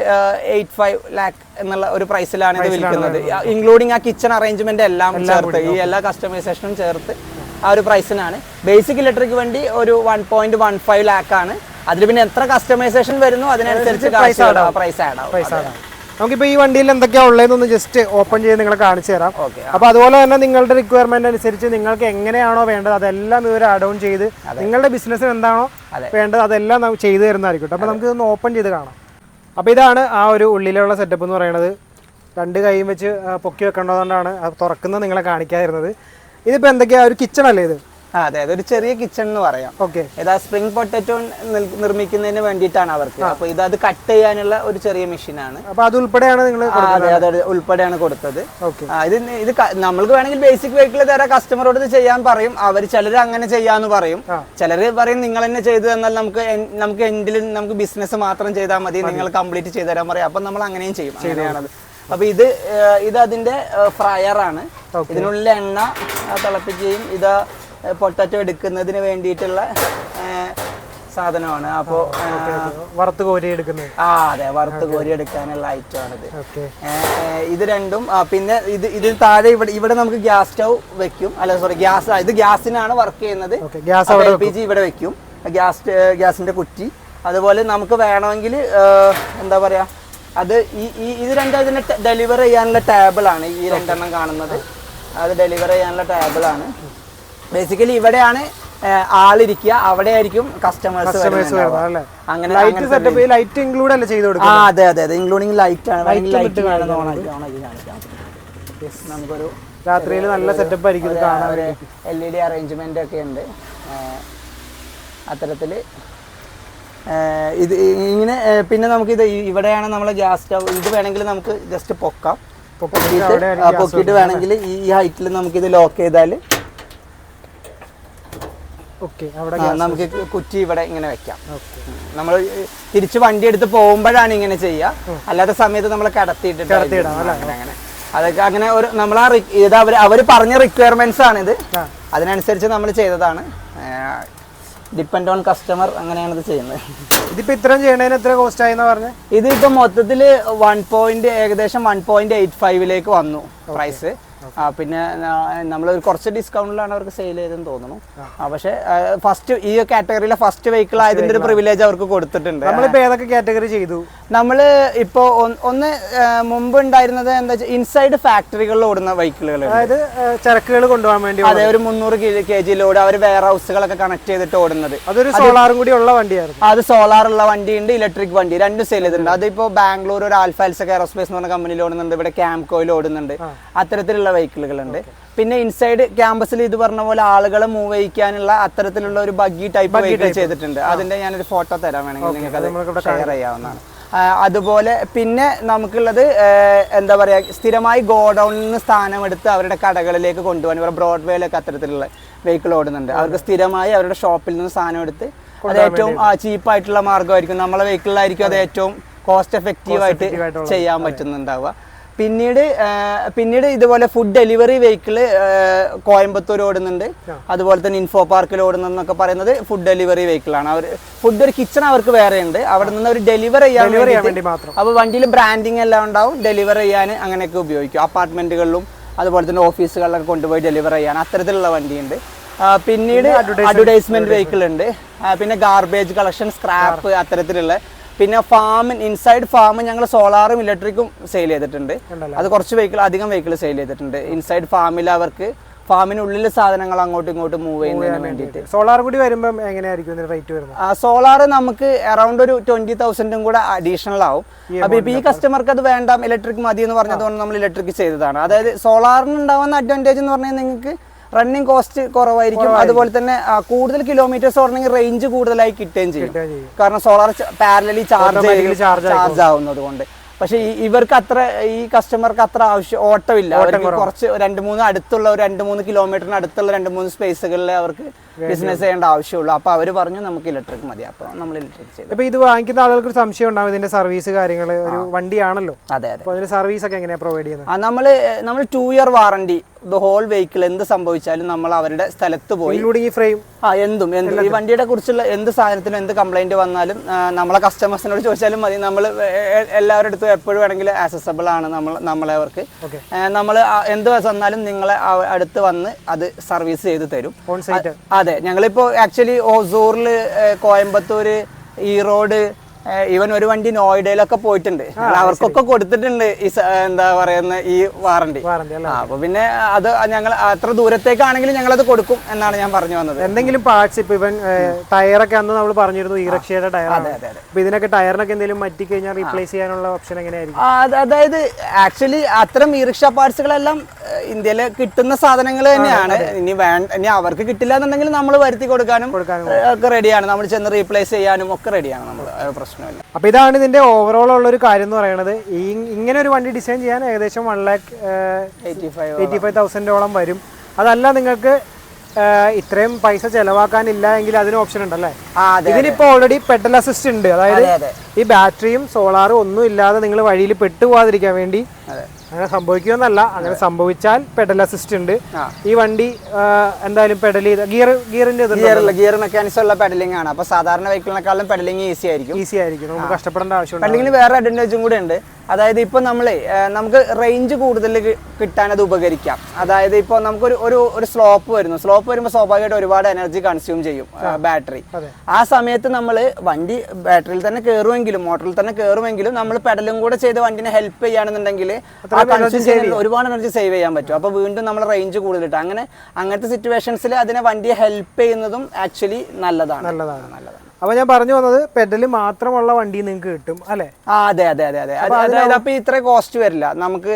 eight five lakh എന്നുള്ള ഒരു പ്രൈസിലാണ് ഇത് വിൽക്കുന്നത്. ഇൻക്ലൂഡിങ് ആ കിച്ചൺ അറേഞ്ച്മെന്റ് എല്ലാം ചേർത്ത് ഈ എല്ലാ കസ്റ്റമൈസേഷനും ചേർത്ത് ആ ഒരു പ്രൈസിനാണ് ബേസിക് ഇലക്ട്രിക് വണ്ടി ഒരു one point one five lakh ആണ്. അതിൽ പിന്നെ എത്ര കസ്റ്റമൈസേഷൻ വരുന്നു അതിനനുസരിച്ച് പ്രൈസ് ആഡ് ആവും. ആഡ് ആണ് നമുക്കിപ്പോൾ ഈ വണ്ടിയിൽ എന്തൊക്കെയാ ഉള്ളതെന്നൊന്ന് ജസ്റ്റ് ഓപ്പൺ ചെയ്ത് നിങ്ങളെ കാണിച്ചു തരാം. ഓക്കെ അപ്പൊ അതുപോലെ തന്നെ നിങ്ങളുടെ റിക്വയർമെന്റ് അനുസരിച്ച് നിങ്ങൾക്ക് എങ്ങനെയാണോ വേണ്ടത് അതെല്ലാം ഇവർ ആഡ് ഓൺ ചെയ്ത് നിങ്ങളുടെ ബിസിനസ്സിന് എന്താണോ വേണ്ടത് അതെല്ലാം ചെയ്തു തരുന്നതായിരിക്കും. അപ്പൊ നമുക്ക് ഇതൊന്ന് ഓപ്പൺ ചെയ്ത് കാണാം. അപ്പൊ ഇതാണ് ആ ഒരു ഉള്ളിലുള്ള സെറ്റപ്പ് എന്ന് പറയുന്നത്. രണ്ട് കൈയും വെച്ച് പൊക്കി വെക്കേണ്ടതുകൊണ്ടാണ് തുറക്കുന്നത് നിങ്ങളെ കാണിക്കാതിരുന്നത്. ഇതിപ്പോ എന്തൊക്കെയാ? ഒരു കിച്ചൺ അല്ലേ ഇത്? അതെ ഒരു ചെറിയ കിച്ചൺ എന്ന് പറയാം. ഓക്കെ ഇതാ സ്പ്രിംഗ് പൊട്ടറ്റോ നിർമ്മിക്കുന്നതിന് വേണ്ടിയിട്ടാണ് അവർക്ക്. അപ്പൊ ഇത് അത് കട്ട് ചെയ്യാനുള്ള ഒരു ചെറിയ മെഷീനാണ് അപ്പൊ അത് ഉൾപ്പെടെയാണ് നിങ്ങൾ അതെ അതെ ഉൾപ്പെടെയാണ് കൊടുത്തത്. ഓക്കെ ഇത് ഇത് നമ്മൾക്ക് വേണമെങ്കിൽ ബേസിക് വെഹിക്കിൾ തരാം. കസ്റ്റമറോട് ഇത് ചെയ്യാൻ പറയും. അവർ ചിലർ അങ്ങനെ ചെയ്യാന്ന് പറയും. ചിലർ പറയും നിങ്ങൾ തന്നെ ചെയ്തു തന്നാൽ നമുക്ക് നമുക്ക് എൻഡിൽ നമുക്ക് ബിസിനസ് മാത്രം ചെയ്താൽ മതി. നിങ്ങൾ കംപ്ലീറ്റ് ചെയ്തു തരാൻ പറയും. അപ്പൊ നമ്മൾ അങ്ങനെയും ചെയ്യും. അങ്ങനെയാണത്. അപ്പൊ ഇത് ഇത് അതിന്റെ ഫ്രയർ ആണ്. ഇതിനുള്ളിൽ എണ്ണ തിളപ്പിക്കുകയും ഇത് പൊട്ടറ്റോ എടുക്കുന്നതിന് വേണ്ടിയിട്ടുള്ള സാധനമാണ്. അപ്പോ വറുത്ത് കോരി എടുക്കുന്നത്. ആ അതെ വറുത്ത് കോരി എടുക്കാനുള്ള ഐറ്റം ആണിത് ഓക്കെ ഇത് രണ്ടും പിന്നെ ഇത് ഇതിന് താഴെ ഇവിടെ ഇവിടെ നമുക്ക് ഗ്യാസ് സ്റ്റൗ വെക്കും. അല്ല സോറി ഗ്യാസ് ഇത് ഗ്യാസിനാണ് വർക്ക് ചെയ്യുന്നത്. ഗ്യാസ് എൽ പി ജി ഇവിടെ വെക്കും. ഗ്യാസ് ഗ്യാസിന്റെ കുറ്റി. അതുപോലെ നമുക്ക് വേണമെങ്കിൽ എന്താ പറയാ അത് ഈ ഈ- ഇത് രണ്ടും അതിന് ഡെലിവർ ചെയ്യാനുള്ള ടേബിളാണ് ഈ രണ്ടെണ്ണം കാണുന്നത്. അത് ഡെലിവർ ചെയ്യാനുള്ള ടേബിളാണ് ആണ്. ബേസിക്കലി ഇവിടെയാണ് ആളിരിക്കുക. അവിടെ ആയിരിക്കും കസ്റ്റമേഴ്സ് അങ്ങനെ ലൈറ്റ് സെറ്റപ്പ് ലൈറ്റ് ഇൻക്ലൂഡ് അല്ലേ ചെയ്ത് ആ കൊടുക്കുക അതെ അതെ അതെ. ഇൻക്ലൂഡിങ് ലൈറ്റ് ആണ്. ലൈറ്റ് വേണം ഓണാക്കി ഓണാക്കി കാണിക്കാം. നമുക്കൊരു രാത്രിയിൽ നല്ല സെറ്റപ്പ് ആയിരിക്കും കാണാൻ എൽ ഇ ഡി അറേഞ്ച്മെന്റ് ഒക്കെ ഉണ്ട്. അത്തരത്തിൽ ഇത് ഇങ്ങനെ പിന്നെ നമുക്ക് ഇത് ഇവിടെയാണ് നമ്മളെ ഗ്യാസ് സ്റ്റവ് ഇത് വേണമെങ്കിൽ നമുക്ക് ജസ്റ്റ് പൊക്കാം. പൊക്കിയിട്ട് വേണമെങ്കിൽ ഈ ഹൈറ്റിൽ നമുക്ക് ഇത് ലോക്ക് ചെയ്താൽ നമുക്ക് കുറ്റി ഇവിടെ ഇങ്ങനെ വെക്കാം. നമ്മൾ തിരിച്ച് വണ്ടി എടുത്ത് പോകുമ്പോഴാണ് ഇങ്ങനെ ചെയ്യുക അല്ലാത്ത സമയത്ത് നമ്മൾ കിടത്തിയിട്ടിട്ട്? അങ്ങനെ അതൊക്കെ അങ്ങനെ ഒരു നമ്മൾ ആ ഇത് അവർ അവർ പറഞ്ഞ റിക്വയർമെന്റ്സ് ആണ് ഇത്. അതിനനുസരിച്ച് നമ്മൾ ചെയ്തതാണ്. ഡിപ്പെൻഡ് ഓൺ കസ്റ്റമർ അങ്ങനെയാണ് ഇത് ചെയ്യുന്നത്. ഇതിപ്പോ ഇത്രയും ചെയ്യണതിന് എത്ര കോസ്റ്റ് ആയി പറഞ്ഞത് ഇത് ഇപ്പൊ മൊത്തത്തിൽ വൺ പോയിന്റ് ഏകദേശം വൺ പോയിന്റ് എയ്റ്റ് ഫൈവിലേക്ക് വന്നു പ്രൈസ് ആ പിന്നെ നമ്മൾ കുറച്ച് ഡിസ്കൗണ്ടിലാണ് അവർക്ക് സെയിൽ ചെയ്തെന്ന് തോന്നുന്നു. പക്ഷേ ഫസ്റ്റ് ഈ കാറ്റഗറിയിലെ ഫസ്റ്റ് വെഹിക്കിൾ ആയതിന്റെ ഒരു പ്രിവിലേജ് അവർക്ക് കൊടുത്തിട്ടുണ്ട്. നമ്മളിപ്പോ ഏതൊക്കെ കാറ്റഗറി ചെയ്തു? നമ്മൾ ഇപ്പോൾ ഒന്ന് മുമ്പ് ഉണ്ടായിരുന്നത് എന്താ വെച്ചാൽ ഇൻസൈഡ് ഫാക്ടറികളിൽ ഓടുന്ന വെഹിക്കിളുകൾ അതായത് ചരക്കുകൾ കൊണ്ടുപോകാൻ വേണ്ടി അതെ ഒരു മുന്നൂറ് കെ ജി ലോഡ് അവർ വെയർ ഹൗസുകളൊക്കെ കണക്ട് ചെയ്തിട്ട് ഓടുന്നത്. അതൊരു സോളാറും കൂടി ഉള്ള വണ്ടിയായിരുന്നു. അത് സോളാർ ഉള്ള വണ്ടിയുണ്ട് ഇലക്ട്രിക് വണ്ടി. രണ്ടും സെയിൽ ചെയ്തിട്ടുണ്ട്. അതിപ്പോ ബാംഗ്ലൂർ ഒരു ആൽഫാൽസൊക്കെ എയറോസ്പേസ് എന്ന് പറഞ്ഞ കമ്പനിയിൽ ഓടുന്നുണ്ട്. ഇവിടെ ക്യാംകോയിൽ ഓടുന്നുണ്ട്. അത്തരത്തിലുള്ള വെഹിക്കിളുകളുണ്ട്. പിന്നെ ഇൻസൈഡ് ക്യാമ്പസിൽ ഇത് പറഞ്ഞ പോലെ ആളുകളെ മൂവ് ചെയ്യിക്കാനുള്ള അത്തരത്തിലുള്ള ഒരു ബഗ്ഗി ടൈപ്പ് വെഹിക്കിൾ ചെയ്തിട്ടുണ്ട്. അതിന്റെ ഞാനൊരു ഫോട്ടോ തരാൻ വേണമെങ്കിൽ നിങ്ങൾക്ക് അത് ഷെയർ ചെയ്യാവുന്നതാണ്. അതുപോലെ പിന്നെ നമുക്കുള്ളത് എന്താ പറയുക സ്ഥിരമായി ഗോഡൌണിൽ നിന്ന് സ്ഥാനമെടുത്ത് അവരുടെ കടകളിലേക്ക് കൊണ്ടുപോകാൻ ഇവരുടെ ബ്രോഡ്വേയിലൊക്കെ അത്തരത്തിലുള്ള വെഹിക്കിൾ ഓടുന്നുണ്ട്. അവർക്ക് സ്ഥിരമായി അവരുടെ ഷോപ്പിൽ നിന്ന് സാധനം എടുത്ത് അത് ഏറ്റവും ചീപ്പായിട്ടുള്ള മാർഗമായിരിക്കും. നമ്മളെ വെഹിക്കിളിലായിരിക്കും അത് ഏറ്റവും കോസ്റ്റ് എഫക്റ്റീവ് ആയിട്ട് ചെയ്യാൻ പറ്റുന്നുണ്ടാവുക. പിന്നീട് പിന്നീട് ഇതുപോലെ ഫുഡ് ഡെലിവറി വെഹിക്കിൾ കോയമ്പത്തൂർ ഓടുന്നുണ്ട്. അതുപോലെ തന്നെ ഇൻഫോ പാർക്കിൽ ഓടുന്നതെന്നൊക്കെ പറയുന്നത് ഫുഡ് ഡെലിവറി വെഹിക്കിളാണ് അവർ ഫുഡ് ഒരു കിച്ചൺ അവർക്ക് വേറെ ഉണ്ട് അവിടെ നിന്ന് അവർ ഡെലിവർ ചെയ്യാൻ അപ്പൊ വേണ്ടി അപ്പോൾ വണ്ടിയിൽ ബ്രാൻഡിങ് എല്ലാം ഉണ്ടാവും. ഡെലിവർ ചെയ്യാൻ അങ്ങനെയൊക്കെ ഉപയോഗിക്കും. അപ്പാർട്ട്മെന്റുകളിലും അതുപോലെ തന്നെ ഓഫീസുകളിലൊക്കെ കൊണ്ടുപോയി ഡെലിവർ ചെയ്യാൻ അത്തരത്തിലുള്ള വണ്ടിയുണ്ട്. ഉണ്ട് പിന്നീട് അഡ്വർടൈസ്മെന്റ് വെഹിക്കിൾ ഉണ്ട്. പിന്നെ ഗാർബേജ് കളക്ഷൻ സ്ക്രാപ്പ് അത്തരത്തിലുള്ള പിന്നെ ഫാമിൻ ഇൻസൈഡ് ഫാം ഞങ്ങൾ സോളാറും ഇലക്ട്രിക്കും സെയിൽ ചെയ്തിട്ടുണ്ട്. അത് കുറച്ച് വെഹിക്കിൾ അധികം വെഹിക്കിൾ സെയിൽ ചെയ്തിട്ടുണ്ട്. ഇൻസൈഡ് ഫാമിൽ അവർക്ക് ഫാമിനുള്ളിൽ സാധനങ്ങൾ അങ്ങോട്ടും ഇങ്ങോട്ടും മൂവ് ചെയ്യുന്നതിന് വേണ്ടിയിട്ട്. സോളാർ കൂടി വരുമ്പോൾ എങ്ങനെയായിരിക്കും റേറ്റ് വരുന്നത്? സോളാർ നമുക്ക് അറൗണ്ട് ഒരു ട്വന്റി തൗസൻഡും കൂടെ അഡീഷണൽ ആവും. അപ്പൊ ഇപ്പൊ ഈ കസ്റ്റമർക്ക് അത് വേണ്ട ഇലക്ട്രിക് മതി എന്ന് പറഞ്ഞതുകൊണ്ട് നമ്മൾ ഇലക്ട്രിക് ചെയ്തതാണ്. അതായത് സോളാറിന് ഉണ്ടാവുന്ന അഡ്വാന്റേജ് എന്ന് പറഞ്ഞാൽ നിങ്ങൾക്ക് റണ്ണിങ് കോസ്റ്റ് കുറവായിരിക്കും. അതുപോലെ തന്നെ കൂടുതൽ കിലോമീറ്റേഴ്സ് ഓടണമെങ്കിൽ റേഞ്ച് കൂടുതലായി കിട്ടുകയും ചെയ്യും. കാരണം സോളാർ പാരലി ചാർജ് ചാർജ് ആവുന്നത് കൊണ്ട്. പക്ഷെ ഈ- ഇവർക്ക് അത്ര ഈ കസ്റ്റമർക്ക് അത്ര ആവശ്യം ഓട്ടമില്ല. അവർക്ക് കുറച്ച് രണ്ട് മൂന്ന് അടുത്തുള്ള ഒരു രണ്ട് മൂന്ന് കിലോമീറ്ററിന് അടുത്തുള്ള രണ്ട് മൂന്ന് സ്പേസുകളിൽ അവർക്ക് ബിസിനസ് ചെയ്യേണ്ട ആവശ്യമുള്ളൂ. അപ്പൊ അവർ പറഞ്ഞു നമുക്ക് ഇലക്ട്രിക് മതി. അപ്പൊ നമ്മൾ ഇലക്ട്രിക് ചെയ്തു. അപ്പോൾ ഇത് വാങ്ങിക്കുന്ന ആളുകൾക്ക് സംശയം ഉണ്ടാവും ഇതിന്റെ സർവീസ് കാര്യങ്ങൾ ഒരു വണ്ടിയാണല്ലോ. അതെ അതെ. അപ്പോൾ സർവീസ് ഒക്കെ എങ്ങനെയാ പ്രൊവൈഡ് ചെയ്യുന്നത്? ആ നമ്മൾ നമ്മൾ two year warranty the whole vehicle എന്ത് സംഭവിച്ചാലും നമ്മൾ അവരുടെ സ്ഥലത്ത് പോയി ഈ ഫ്രെയിം ആ എന്തും എന്തും. ഈ വണ്ടിയുടെ കുറിച്ചുള്ള എന്ത് സാധനത്തിനും എന്ത് കംപ്ലൈന്റ് വന്നാലും ആ, നമ്മളെ കസ്റ്റമേഴ്സിനോട് ചോദിച്ചാലും മതി. നമ്മൾ എല്ലാവരുടെ അടുത്തും എപ്പോഴും വേണമെങ്കിൽ ആക്സസബിൾ ആണ് നമ്മൾ നമ്മളെ അവർക്ക്. Okay. നമ്മൾ എന്ത് വന്നാലും നിങ്ങളെ ആ- അടുത്ത് വന്ന് അത് സർവീസ് ചെയ്ത് തരും. ഓൺ സൈറ്റ് അതെ ഞങ്ങളിപ്പോ ആക്ച്വലി ഓസൂറിൽ കോയമ്പത്തൂര് ഈറോഡ് ഈവൻ ഒരു വണ്ടി നോയിഡയിലൊക്കെ പോയിട്ടുണ്ട്. അവർക്കൊക്കെ കൊടുത്തിട്ടുണ്ട് ഈ എന്താ പറയുന്ന ഈ വാറണ്ടി. അപ്പൊ പിന്നെ അത് ഞങ്ങൾ അത്ര ദൂരത്തേക്കാണെങ്കിലും ഞങ്ങൾ അത് കൊടുക്കും എന്നാണ് ഞാൻ പറഞ്ഞു വന്നത്. എന്തെങ്കിലും പാർട്സ് ഇപ്പൊ ഇവൻ ടയറൊക്കെ അന്ന് നമ്മൾ പറഞ്ഞിരുന്നു ഈ റക്ഷയുടെ ടയർ അതെ, അതെ. അപ്പൊ ഇതിനൊക്കെ ടയറിനൊക്കെ എന്തെങ്കിലും മറ്റി കഴിഞ്ഞാൽ റീപ്ലേസ് ചെയ്യാനുള്ള ഓപ്ഷൻ എങ്ങനെയായിരിക്കും? അതായത് ആക്ച്വലി അത്തരം ഈ റിക്ഷ പാർട്സുകളെല്ലാം ഇന്ത്യയിൽ കിട്ടുന്ന സാധനങ്ങൾ തന്നെയാണ്. ഇനി വേണ്ട ഇനി അവർക്ക് കിട്ടില്ല എന്നുണ്ടെങ്കിൽ നമ്മൾ വരുത്തി കൊടുക്കാനും ഒക്കെ റെഡിയാണ് നമ്മൾ ചെന്ന് റീപ്ലേസ് ചെയ്യാനും ഒക്കെ റെഡിയാണ് നമ്മൾ പ്രശ്നമില്ല. അപ്പൊ ഇതാണ് ഇതിന്റെ ഓവറോൾ ഉള്ള ഒരു കാര്യം എന്ന് പറയുന്നത് ഈ ഇങ്ങനെ ഒരു വണ്ടി ഡിസൈൻ ചെയ്യാൻ ഏകദേശം one lakh eighty five eighty five തൗസൻഡോളം വരും. അതല്ല നിങ്ങൾക്ക് ഇത്രയും പൈസ ചെലവാക്കാനില്ല എങ്കിൽ അതിന് ഓപ്ഷൻ ഉണ്ടല്ലേ? ഇതിനിപ്പോ ഓൾറെഡി പെഡൽ അസിസ്റ്റ് ഉണ്ട്. അതായത് അതെ അതെ. ഈ ബാറ്ററിയും സോളാറും ഒന്നും ഇല്ലാതെ നിങ്ങൾ വഴിയിൽ പെട്ടുപോകാതിരിക്കാൻ വേണ്ടി അങ്ങനെ സംഭവിക്കുമെന്നല്ല. അങ്ങനെ സംഭവിച്ചാൽ പെഡൽ അസിസ്റ്റ് ഉണ്ട്. ഈ വണ്ടി എന്തായാലും പെഡൽ ചെയ്ത ഗിയർ ഗിയറിന്റെ ഗിയർ മെക്കാനിക്സ് ഉള്ള പെഡലിംഗ് ആണ്. അപ്പൊ സാധാരണ വെഹിക്കിളിനെക്കാളും പെഡലിംഗ് ഈസി ആയിരിക്കും. ഈസി ആയിരിക്കും. നമുക്ക് കഷ്ടപ്പെടേണ്ട ആവശ്യമുണ്ട് പെഡലിംഗിന് വേറെ അഡ്വാന്റേജും കൂടെ ഉണ്ട്. അതായത് ഇപ്പോൾ നമ്മൾ നമുക്ക് റേഞ്ച് കൂടുതൽ കിട്ടാനത് കിട്ടാൻ അത് ഉപകരിക്കാം. അതായത് ഇപ്പോൾ നമുക്കൊരു ഒരു ഒരു സ്ലോപ്പ് വരുന്നു. സ്ലോപ്പ് വരുമ്പോൾ സ്വാഭാവികമായിട്ട് ഒരുപാട് എനർജി കൺസ്യൂം ചെയ്യും ബാറ്ററി ആ സമയത്ത് നമ്മൾ വണ്ടി ബാറ്ററിയിൽ തന്നെ കയറുമെങ്കിലും മോട്ടറിൽ തന്നെ കയറുമെങ്കിലും നമ്മൾ പെഡലും കൂടെ ചെയ്ത് വണ്ടിനെ ഹെൽപ്പ് ചെയ്യുകയാണെന്നുണ്ടെങ്കിൽ ആ കൺസ്യൂം ചെയ്യുന്ന ഒരുപാട് എനർജി സേവ് ചെയ്യാൻ പറ്റും. അപ്പോൾ വീണ്ടും നമ്മൾ റേഞ്ച് കൂടുതൽ കിട്ടും. അങ്ങനെ അങ്ങനത്തെ സിറ്റുവേഷൻസിൽ അതിനെ വണ്ടിയെ ഹെൽപ്പ് ചെയ്യുന്നതും ആക്ച്വലി നല്ലതാണ്. നല്ലതാണ്. നല്ലതാണ്. അപ്പൊ ഞാൻ പറഞ്ഞു വന്നത് പെഡൽ മാത്രമുള്ള വണ്ടി നിങ്ങൾക്ക് കിട്ടും അല്ലെ? ആ അതെ അതെ അതെ അതെ. അത് അതായത് അപ്പൊ ഇത്ര കോസ്റ്റ് വരില്ല. നമുക്ക്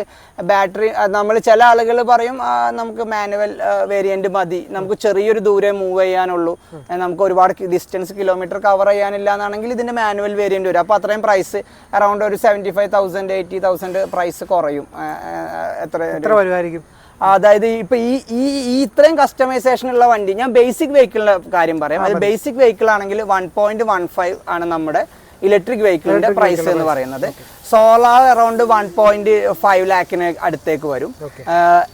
ബാറ്ററി നമ്മൾ ചില ആളുകൾ പറയും നമുക്ക് മാനുവൽ വേരിയന്റ് മതി. നമുക്ക് ചെറിയൊരു ദൂരെ മൂവ് ചെയ്യാനുള്ളൂ. നമുക്ക് ഒരുപാട് ഡിസ്റ്റൻസ് കിലോമീറ്റർ കവർ ചെയ്യാനില്ല എന്നാണെങ്കിൽ ഇതിന്റെ മാനുവൽ വേരിയന്റ് വരും. അപ്പൊ അത്രയും പ്രൈസ് അറൗണ്ട് ഒരു seventy five thousand eighty thousand price കുറയും എത്ര എത്ര വരുമായിരിക്കും അതായത് ഇപ്പൊ ഈ ഈ ഈ ഇത്രയും കസ്റ്റമൈസേഷൻ ഉള്ള വണ്ടി ഞാൻ ബേസിക് വെഹിക്കിളിന്റെ കാര്യം പറയാം. അത് ബേസിക് വെഹിക്കിൾ ആണെങ്കിൽ വൺ പോയിന്റ് വൺ ഫൈവ് ആണ് നമ്മുടെ ഇലക്ട്രിക് വെഹിക്കിളിന്റെ പ്രൈസ് എന്ന് പറയുന്നത്. Solar around one point five ലാക്കിന് അടുത്തേക്ക് വരും.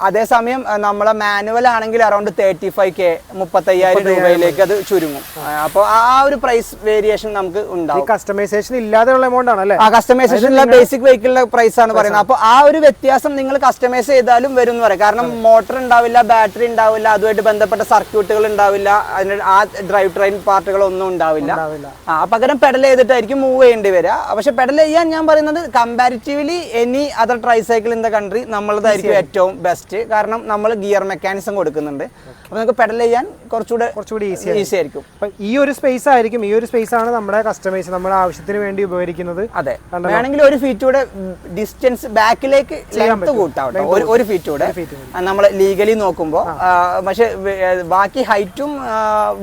അതേസമയം നമ്മളെ മാനുവൽ ആണെങ്കിൽ അറൗണ്ട് തേർട്ടി ഫൈവ് കെ മുപ്പത്തയ്യായിരം രൂപയിലേക്ക് അത് ചുരുങ്ങും. അപ്പോൾ ആ ഒരു പ്രൈസ് വേരിയേഷൻ നമുക്ക് ഉണ്ടാവും. കസ്റ്റമൈസേഷൻ ഇല്ലാതെയുള്ള എമൗണ്ട് ആണ് അല്ലേ? ആ ഉള്ള ബേസിക് വെഹിക്കിളിന്റെ പ്രൈസ് ആണ് പറയുന്നത്. അപ്പോൾ ആ ഒരു വ്യത്യാസം നിങ്ങൾ കസ്റ്റമൈസ് ചെയ്താലും വരും എന്ന് പറയാം. കാരണം മോട്ടർ ഉണ്ടാവില്ല ബാറ്ററി ഉണ്ടാവില്ല അതുമായിട്ട് ബന്ധപ്പെട്ട സർക്യൂട്ടുകൾ ഉണ്ടാവില്ല അതിന് ആ ഡ്രൈവ് ട്രെയിൻ പാർട്ടുകളൊന്നും ഉണ്ടാവില്ല. ആ പകരം പെഡൽ ചെയ്തിട്ടായിരിക്കും മൂവ് ചെയ്യേണ്ടി വരിക പക്ഷെ പെഡൽ ചെയ്യാൻ ഞാൻ പറയുന്നത് comparatively any other tricycle in the country നമ്മളതായിരിക്കും ഏറ്റവും ബെസ്റ്റ് കാരണം നമ്മൾ ഗിയർ മെക്കാനിസം കൊടുക്കുന്നുണ്ട്. അപ്പോൾ നമുക്ക് പെഡൽ ചെയ്യാൻ കുറച്ചുകൂടെ കുറച്ചുകൂടി ഈസി ഈസി ആയിരിക്കും. അപ്പൊ ഈ ഒരു സ്പേസ് ആയിരിക്കും. ഈ ഒരു സ്പേസ് ആണ് നമ്മുടെ കസ്റ്റമൈസ് നമ്മുടെ ആവശ്യത്തിന് വേണ്ടി ഉപകരിക്കുന്നത്. അതെ. വേണമെങ്കിൽ ഒരു ഫീറ്റ് കൂടെ ഡിസ്റ്റൻസ് ബാക്കിലേക്ക് ലെങ്ത് കൂട്ടാവട്ടെ. കേട്ടോ ഒരു ഫീറ്റൂടെ ഫീറ്റ് കൂടെ. നമ്മൾ ലീഗലി നോക്കുമ്പോൾ പക്ഷെ ബാക്കി ഹൈറ്റും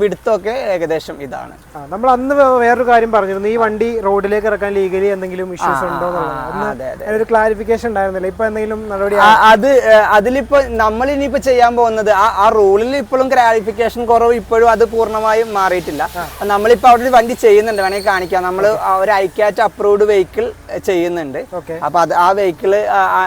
വിടുത്തും ഒക്കെ ഏകദേശം ഇതാണ്. നമ്മൾ അന്ന് വേറൊരു കാര്യം പറഞ്ഞിരുന്നു. ഈ വണ്ടി റോഡിലേക്ക് ഇറക്കാൻ ലീഗലി എന്തെങ്കിലും ഇഷ്യൂസ് ഉണ്ടോ ഒരു ക്ലാരിഫിക്കേഷൻ ഉണ്ടായിരുന്നില്ല. ഇപ്പൊ എന്തെങ്കിലും നടപടി അത് അതിലിപ്പോ നമ്മൾ ഇനിയിപ്പോ ചെയ്യാൻ പോകുന്നത് ആ റൂളിൽ ഇപ്പോഴും ക്ലാരിഫിക്കേഷൻ കുറവ് ഇപ്പോഴും അത് പൂർണമായും മാറിയിട്ടില്ല. നമ്മളിപ്പോ അവിടെ വണ്ടി ചെയ്യുന്നുണ്ട്. വേണമെങ്കിൽ കാണിക്കാം. നമ്മൾ ഒരു ഐക്യാറ്റ് അപ്രൂവ്ഡ് വെഹിക്കിൾ ചെയ്യുന്നുണ്ട്. അപ്പൊ അത് ആ വെഹിക്കിൾ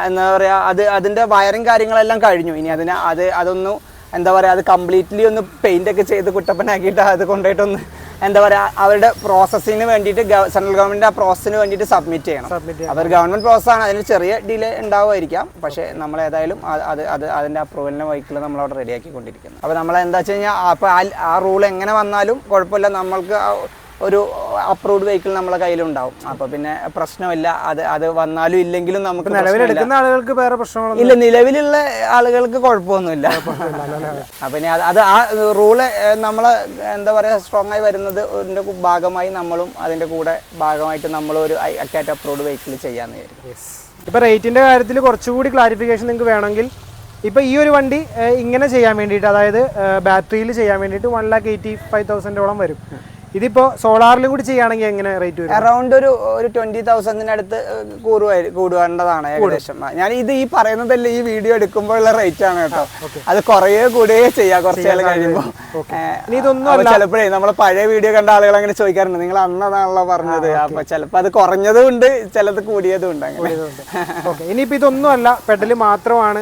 എന്താ പറയാ അത് അതിന്റെ വയറിങ് കാര്യങ്ങളെല്ലാം കഴിഞ്ഞു. ഇനി അതിന് അത് അതൊന്ന് എന്താ പറയാ അത് കംപ്ലീറ്റ്ലി ഒന്ന് പെയിന്റ് ഒക്കെ ചെയ്ത് കുട്ടപ്പനാക്കിയിട്ട് അത് കൊണ്ടുപോയിട്ടൊന്ന് എന്താ പറയാ അവരുടെ പ്രോസസ്സിന് വേണ്ടിയിട്ട് സെൻട്രൽ ഗവൺമെന്റ് ആ പ്രോസസ്സിന് വേണ്ടിയിട്ട് സബ്മിറ്റ് ചെയ്യണം. അവർ ഗവൺമെന്റ് പ്രോസസ് ആണ്. അതിന് ചെറിയ ഡിലേ ഉണ്ടാവുമായിരിക്കാം. പക്ഷേ നമ്മൾ ഏതായാലും അത് അത് അത് അതിന്റെ അപ്രൂവലിന്റെ വൈക്കിൾ നമ്മൾ അവിടെ റെഡിയാക്കിക്കൊണ്ടിരിക്കുന്നത് അപ്പോൾ നമ്മൾ എന്താ വെച്ച് കഴിഞ്ഞാൽ അപ്പോൾ ആ റൂൾ എങ്ങനെ വന്നാലും കുഴപ്പമില്ല. നമ്മൾക്ക് ഒരു അപ്രൂവ്ഡ് വെഹിക്കിൾ നമ്മളെ കയ്യിലുണ്ടാവും. അപ്പോൾ പിന്നെ പ്രശ്നമില്ല. അത് അത് വന്നാലും ഇല്ലെങ്കിലും നമുക്ക്. നിലവിലെടുക്കുന്ന ആളുകൾക്ക് വേറെ പ്രശ്നങ്ങളൊന്നും ഇല്ല നിലവിലുള്ള ആളുകൾക്ക് കുഴപ്പമൊന്നുമില്ല. അപ്പൊ ഇനി അത് ആ റൂൾ നമ്മൾ എന്താ പറയാ സ്ട്രോങ് ആയി വരുന്നത് അതിന്റെ ഭാഗമായി നമ്മളും അതിന്റെ കൂടെ ഭാഗമായിട്ട് നമ്മൾ ഒരു അക്കാറ്റ് അപ്രൂവ്ഡ് വെഹിക്കിൾ ചെയ്യാന്ന് വിചാരിക്കും ഇപ്പൊ റേറ്റിന്റെ കാര്യത്തിൽ കുറച്ചുകൂടി ക്ലാരിഫിക്കേഷൻ നിങ്ങൾക്ക് വേണമെങ്കിൽ ഇപ്പൊ ഈ ഒരു വണ്ടി ഇങ്ങനെ ചെയ്യാൻ വേണ്ടിയിട്ട് അതായത് ബാറ്ററിയിൽ ചെയ്യാൻ വേണ്ടിയിട്ട് വൺ ലാക്ക് എയ്റ്റി ഫൈവ് തൗസൻഡോളം വരും. ഇതിപ്പോ സോളാറിലും കൂടി ചെയ്യുകയാണെങ്കിൽ എങ്ങനെ റേറ്റ് വരും? അറൗണ്ട് ഒരു ഒരു ട്വന്റി തൗസൻഡിനടുത്ത് കൂടുവേണ്ടതാണ് ഏകദേശം. ഞാൻ ഇത് ഈ പറയുന്നതല്ല ഈ വീഡിയോ എടുക്കുമ്പോഴുള്ള റേറ്റ് ആണ് കേട്ടോ. അത് കുറേ കൂടുകയോ ചെയ്യാം കുറച്ചു കാലം കഴിയുമ്പോൾ ഇതൊന്നും ചിലപ്പോഴേ നമ്മളെ പഴയ വീഡിയോ കണ്ട ആളുകൾ അങ്ങനെ ചോദിക്കാറുണ്ട് നിങ്ങൾ അന്നതാണല്ലോ പറഞ്ഞത്? അപ്പൊ ചിലപ്പോ അത് കുറഞ്ഞതും ഉണ്ട് ചിലത് കൂടിയതും ഉണ്ട് അങ്ങനെ. ഇനിയിപ്പോ ഇതൊന്നും അല്ല. പെഡൽ മാത്രമാണ്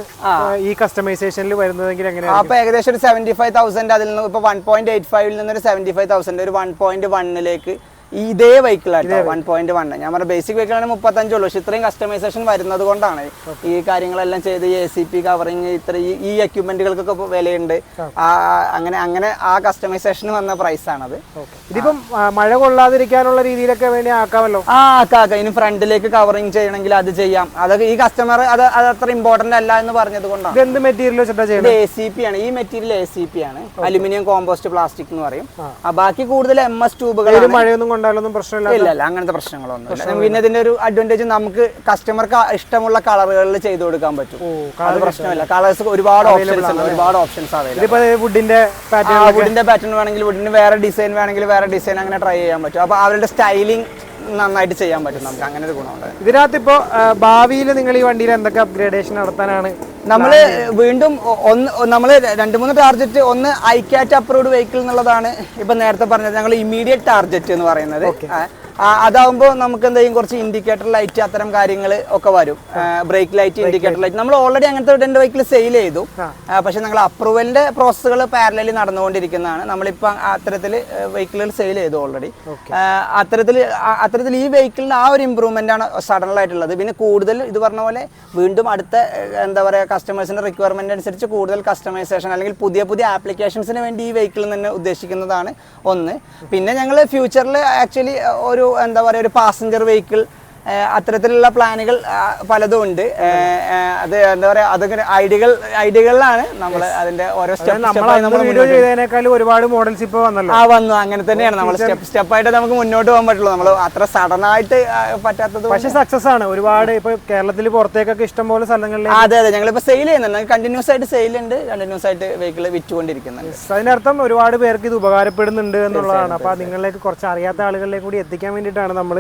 ഈ കസ്റ്റമൈസേഷനിൽ വരുന്നതെങ്കിൽ എങ്ങനെയാണ് അപ്പൊ ഏകദേശം ഒരു സെവന്റി ഫൈവ് തൗസൻഡ് അതിൽ നിന്ന് ഇപ്പൊ വൺ പോയിന്റ് എയ്റ്റ് ഫൈവിൽ നിന്ന് ഒരു സെവന്റി ഫൈവ് തൗസൻഡ് ഒരു വൺ പോയിന്റ് വണ്ണിലേക്ക് ഇതേ വെഹിക്കിളാട്ടോ വൺ പോയിന്റ് വൺ ഞാൻ പറഞ്ഞ ബേസിക് വെഹിക്കിളാണ് മുപ്പത്തഞ്ചുള്ളൂ. പക്ഷെ ഇത്രയും കസ്റ്റമൈസേഷൻ വരുന്നത് കൊണ്ടാണ്. ഈ കാര്യങ്ങളെല്ലാം ചെയ്ത് എ സി പി കവറിങ് ഇത്ര ഈ- എക്യുപ്മെന്റുകൾക്കൊക്കെ വിലയുണ്ട്. അങ്ങനെ അങ്ങനെ ആ കസ്റ്റമൈസേഷൻ വന്ന പ്രൈസ് ആണത്. ഇതിപ്പം മഴ കൊള്ളാതിരിക്കാനുള്ള രീതിയിലൊക്കെ വേണ്ടി ആക്കാമല്ലോ? ആ ആക്കാം ആക്കാം. ഇനി ഫ്രണ്ടിലേക്ക് കവറിങ് ചെയ്യണമെങ്കിൽ അത് ചെയ്യാം. അതൊക്കെ ഈ കസ്റ്റമർ അത് അത് അത്ര ഇമ്പോർട്ടന്റ് അല്ല എന്ന് പറഞ്ഞത് കൊണ്ടാണ്. എന്ത് മെറ്റീരിയൽ വെച്ചിട്ടാണ് എ സി പി ആണ്. ഈ മെറ്റീരിയൽ എ സി പി ആണ്. അലുമിനിയം കോമ്പോസ്റ്റ് പ്ലാസ്റ്റിക് എന്ന് പറയും. ബാക്കി കൂടുതൽ എം എസ് ട്യൂബുകൾ മഴയൊന്നും കൊണ്ടാലൊന്നും പ്രശ്നമില്ല. ഇല്ല ഇല്ല അങ്ങനത്തെ പ്രശ്നങ്ങളൊന്നും പിന്നെ ഇതിന്റെ ഒരു അഡ്വാന്റേജ് നമുക്ക് കസ്റ്റമർക്ക് ഇഷ്ടമുള്ള കളറുകളിൽ ചെയ്തു കൊടുക്കാൻ പറ്റും. അത് പ്രശ്നമില്ല. കളേഴ്സ് ഒരുപാട് ഓപ്ഷൻസ് ഉണ്ട് ഒരുപാട് ഓപ്ഷൻസ് അവൈലബിൾ വുഡിന്റെ പാറ്റേൺ വുഡിന്റെ പാറ്റേൺ വേണമെങ്കിൽ വുഡിന് വേറെ ഡിസൈൻ വേണമെങ്കിൽ വേറെ ഡിസൈൻ അങ്ങനെ ട്രൈ ചെയ്യാൻ പറ്റും. അപ്പൊ അവരുടെ സ്റ്റൈലിംഗ് നന്നായിട്ട് ചെയ്യാൻ പറ്റും. നമുക്ക് അങ്ങനെ ഒരു ഗുണമുണ്ട്. ഇതിനകത്ത് ഇപ്പോ ഭാവിയിൽ നിങ്ങൾ ഈ വണ്ടിയിൽ എന്തൊക്കെ അപ്ഗ്രേഡേഷൻ നടത്താനാണ് നമ്മൾ വീണ്ടും ഒന്ന് നമ്മൾ രണ്ട് മൂന്ന് ടാർജറ്റ് ഒന്ന് ഐക്യാറ്റ് അപ്രൂവ്ഡ് വെഹിക്കിൾ എന്നുള്ളതാണ് ഇപ്പൊ നേരത്തെ പറഞ്ഞത്. ഞങ്ങൾ ഇമ്മീഡിയറ്റ് ടാർജറ്റ് എന്ന് പറയുന്നത്. അതാവുമ്പോൾ നമുക്ക് എന്തെങ്കിലും കുറച്ച് ഇൻഡിക്കേറ്റർ ലൈറ്റ് അത്തരം കാര്യങ്ങൾ ഒക്കെ വരും. ബ്രേക്ക് ലൈറ്റ് ഇൻഡിക്കേറ്റർ ലൈറ്റ് നമ്മൾ ഓൾറെഡി അങ്ങനത്തെ രണ്ട് വെഹിക്കിൾ സെയിൽ ചെയ്തു. പക്ഷെ ഞങ്ങൾ അപ്രൂവലിന്റെ പ്രോസസ്സുകൾ പാരലലി നടന്നുകൊണ്ടിരിക്കുന്നതാണ്. നമ്മളിപ്പോൾ അത്തരത്തിൽ വെഹിക്കിളുകൾ സെയിൽ ചെയ്തു ഓൾറെഡി അത്തരത്തിൽ അത്തരത്തിൽ ഈ വെഹിക്കിളിന് ആ ഒരു ഇമ്പ്രൂവ്മെന്റ് ആണ് സഡൻ ആയിട്ടുള്ളത് പിന്നെ കൂടുതൽ ഇത് പറഞ്ഞ പോലെ വീണ്ടും അടുത്ത എന്താ പറയുക കസ്റ്റമേഴ്സിന്റെ റിക്വയർമെന്റ് അനുസരിച്ച് കൂടുതൽ കസ്റ്റമൈസേഷൻ അല്ലെങ്കിൽ പുതിയ പുതിയ ആപ്ലിക്കേഷൻസിന് വേണ്ടി ഈ വെഹിക്കിൾ തന്നെ ഉദ്ദേശിക്കുന്നതാണ് ഒന്ന്. പിന്നെ ഞങ്ങൾ ഫ്യൂച്ചറിൽ ആക്ച്വലി ഒരു എന്താ പറയുക ഒരു പാസഞ്ചർ വെഹിക്കിൾ അത്തരത്തിലുള്ള പ്ലാനുകൾ പലതും ഉണ്ട്. അത് എന്താ പറയാ അതൊക്കെ ഐഡിയകൾ ഐഡിയകളിലാണ് നമ്മൾ അതിന്റെ ഓരോ സ്റ്റെപ്പ് ഒരുപാട് മോഡൽസ് ഇപ്പൊ വന്നല്ലോ. ആ വന്നു. അങ്ങനെ തന്നെയാണ് നമ്മൾ സ്റ്റെപ്പ് സ്റ്റെപ്പ് ആയിട്ട് നമുക്ക് മുന്നോട്ട് പോകാൻ പറ്റുള്ളൂ. നമ്മൾ അത്ര സഡൻ ആയിട്ട് പറ്റാത്തത് പക്ഷേ പക്ഷെ സക്സസ് ആണ്. ഒരുപാട് ഇപ്പൊ കേരളത്തിൽ പുറത്തേക്കൊക്കെ ഇഷ്ടംപോലെ സ്ഥലങ്ങളിൽ അതെ അതെ. ഞങ്ങളിപ്പോ സെയിൽ ചെയ്യുന്നുണ്ട്. കണ്ടിന്യൂസ് ആയിട്ട് സെയിൽ ഉണ്ട്. കണ്ടിന്യൂസ് ആയിട്ട് വെഹിക്കിൾ വിറ്റുകൊണ്ടിരിക്കുന്നുണ്ട്. അതിനർത്ഥം ഒരുപാട് പേർക്ക് ഇത് ഉപകാരപ്പെടുന്നുണ്ട് എന്നുള്ളതാണ്. അപ്പൊ നിങ്ങളിലേക്ക് കുറച്ച് അറിയാത്ത ആളുകളിലേക്ക് കൂടി എത്തിക്കാൻ വേണ്ടിയിട്ടാണ് നമ്മൾ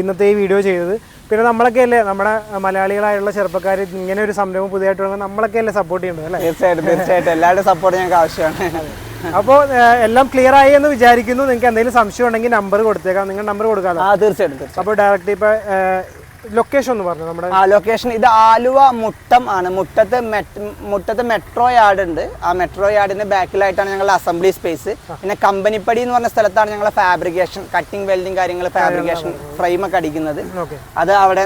ഇന്നത്തെ ഈ വീഡിയോ ചെയ്തത്. പിന്നെ നമ്മളൊക്കെ അല്ലേ നമ്മുടെ മലയാളികളായുള്ള ചെറുപ്പക്കാർ ഇങ്ങനെ ഒരു സംരംഭം പുതിയതായിട്ട് തുടങ്ങുമ്പോൾ നമ്മളൊക്കെ അല്ലേ സപ്പോർട്ട് ചെയ്യേണ്ടത് അല്ലേ? തീർച്ചയായിട്ടും തീർച്ചയായിട്ടും. എല്ലാവരുടെയും സപ്പോർട്ട് ഞങ്ങൾക്ക് ആവശ്യമാണ്. അപ്പോൾ എല്ലാം ക്ലിയർ ആയി എന്ന് വിചാരിക്കുന്നു. നിങ്ങൾക്ക് എന്തെങ്കിലും സംശയം ഉണ്ടെങ്കിൽ നമ്പർ കൊടുത്തേക്കാം. നിങ്ങൾ നമ്പർ കൊടുക്കാം ആ തീർച്ചയായിട്ടും തീർച്ചയായിട്ടും. അപ്പോൾ ഡയറക്റ്റ് ഇപ്പോൾ ലൊക്കേഷൻ ഒന്ന് പറഞ്ഞു നമ്മുടെ ആ ലൊക്കേഷൻ ഇത് ആലുവ മുട്ടം ആണ്. മുട്ടത്ത് മുട്ടത്ത് മെട്രോ യാർഡ് ഉണ്ട്. ആ മെട്രോ യാർഡിന്റെ ബാക്കിലായിട്ടാണ് ഞങ്ങളുടെ അസംബ്ലി സ്പേസ് പിന്നെ കമ്പനിപ്പടി എന്ന് പറഞ്ഞ സ്ഥലത്താണ് ഞങ്ങൾ ഫാബ്രിക്കേഷൻ കട്ടിംഗ് വെൽഡിംഗ് കാര്യങ്ങൾ ഫാബ്രിക്കേഷൻ ഫ്രെയിം ഒക്കെ അടിക്കുന്നത്. അത് അവിടെ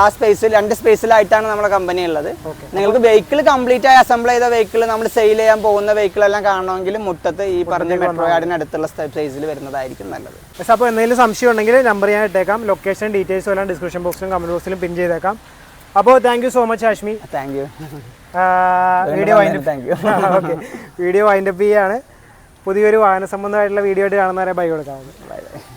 ആ സ്പേസിൽ രണ്ട് സ്പേസിലായിട്ടാണ് നമ്മുടെ കമ്പനി ഉള്ളത്. നിങ്ങൾക്ക് വെഹിക്കിൾ കംപ്ലീറ്റ് ആയി അസംബിൾ ചെയ്ത വെഹിക്കിൾ നമ്മൾ സെയിൽ ചെയ്യാൻ പോകുന്ന വെഹിക്കിൾ എല്ലാം കാണണമെങ്കിൽ മുട്ടത്ത് ഈ പറഞ്ഞ മെട്രോ യാർഡിന് അടുത്തുള്ള സ്പേസിൽ വരുന്നതായിരിക്കും നല്ലത്. യെസ് അപ്പോൾ എന്തെങ്കിലും സംശയം ഉണ്ടെങ്കിൽ നമ്പർ ഞാൻ ഇട്ടേക്കാം. ലൊക്കേഷൻ ഡീറ്റെയിൽസും എല്ലാം ഡിസ്ക്രിപ്ഷൻ ബോക്സിലും കമന്റ് ബോക്സിലും പിൻ ചെയ്തേക്കാം. അപ്പോൾ thank you so much Ashmi thank you video wind thank you okay video wind up ചെയ്യാണ്. പുതിയൊരു വാഹന സംബന്ധമായിട്ടുള്ള വീഡിയോ ആയിട്ട് കാണുന്നവരെ ബൈ കൊടുക്കാം. Bye bye